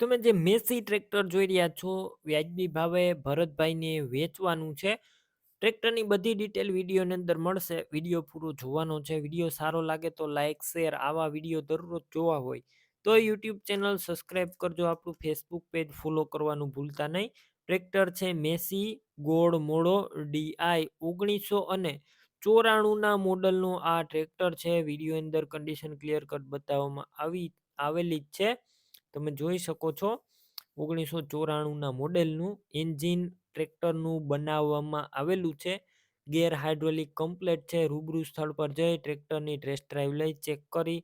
તમે જે Massey tractor જોઈ રહ્યા છો, વ્યાજબી ભાવે ભરતભાઈને વેચવાનું છે. ટ્રેક્ટરની બધી ડિટેલ વિડીયોની અંદર મળશે. વીડિયો પૂરો જોવાનો છે. વીડિયો સારો લાગે તો લાઇક શેર આવા વીડિયો દરરોજ જોવા હોય. તો યુટ્યુબ ચેનલ સબસ્ક્રાઈબ કરજો. આપણું ફેસબુક પેજ ફોલો કરવાનું ભૂલતા નહીં. ટ્રેક્ટર છે મેસી, ગોળ મોડો ડીઆઈ ઓગણીસો અને ચોરાણુંના મોડલનું આ ટ્રેક્ટર છે. વીડિયો અંદર કન્ડિશન ક્લિયર કટ બતાવવામાં આવી, આવેલી જ છે. તમે જોઈ શકો છો ઓગણીસો ચોરાણુંના મોડેલનું એન્જિન ટ્રેક્ટરનું બનાવવામાં આવેલું છે. ગેર હાઇડ્રોલિક કમ્પ્લેટ છે. રૂબરૂ સ્થળ પર જઈ ટ્રેક્ટરની ટેસ્ટ ડ્રાઈવ લઈ ચેક કરી.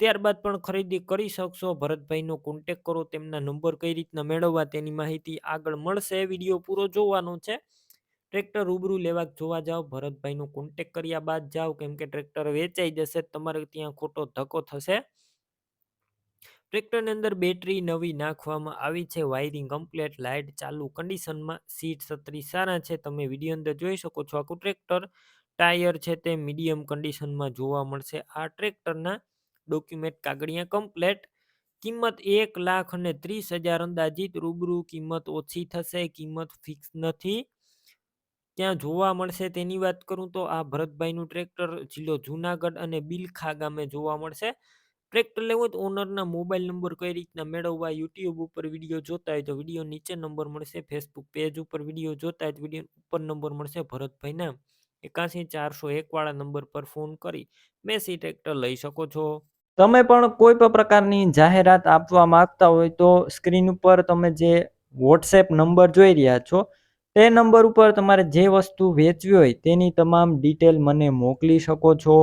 ત્યારબાદ પણ ખરીદી કરી શકશો. ભરતભાઈનો કોન્ટેક કરો, તેમના નંબર કઈ રીતના મેળવવા તેની માહિતી આગળ મળશે. વીડિયો પૂરો જોવાનો છે. ટ્રેક્ટર રૂબરૂ લેવા જોવા જાઓ. ભરતભાઈનો કોન્ટેક કર્યા બાદ જાઓ. કેમ કે ટ્રેક્ટર વેચાઈ જશે, તમારે ત્યાં ખોટો ધક્કો થશે. ટ્રેક્ટરની અંદર બેટરી નવી નાખવામાં આવી છે, વાયરિંગ કમ્પ્લેટ, લાઇટ ચાલુ, કન્ડિશનમાં સીટ છત્રી સારા છે. તમે વીડિયો અંદર જોઈ શકો છો, આખું ટ્રેક્ટર ટાયર છે તે મીડિયમ કન્ડિશનમાં જોવા મળશે. આ ટ્રેક્ટરના ડોક્યુમેન્ટ કાગળિયા કમ્પ્લેટ. કિંમત એક લાખ અને ત્રીસ હજાર અંદાજિત, રૂબરૂ કિંમત ઓછી થશે, કિંમત ફિક્સ નથી. ત્યાં જોવા મળશે તેની વાત કરું તો આ ભરતભાઈનું ટ્રેક્ટર જિલ્લો જુનાગઢ અને બિલખા ગામે જોવા મળશે. ટ્રેક્ટર લેવું હોય તો ઓનરના મોબાઈલ નંબર કઈ રીતના મેળવવા યુટ્યુબ ઉપર વીડિયો જોતા હોય તો વીડિયો નીચે નંબર મળશે ફેસબુક પેજ ઉપર વીડિયો જોતા હોય તો વીડિયો ઉપર નંબર મળશે ભરતભાઈના એકાસી ચારસો એક વાળા નંબર પર ફોન કરી મેસી ટ્રેક્ટર લઈ શકો છો. તમે પણ કોઈ પણ પ્રકારની જાહેરાત આપવા માંગતા હોય તો સ્ક્રીન ઉપર તમે જે વોટ્સએપ નંબર જોઈ રહ્યા છો, તે નંબર ઉપર તમારે જે વસ્તુ વેચવી હોય તેની તમામ ડિટેલ મને મોકલી શકો છો.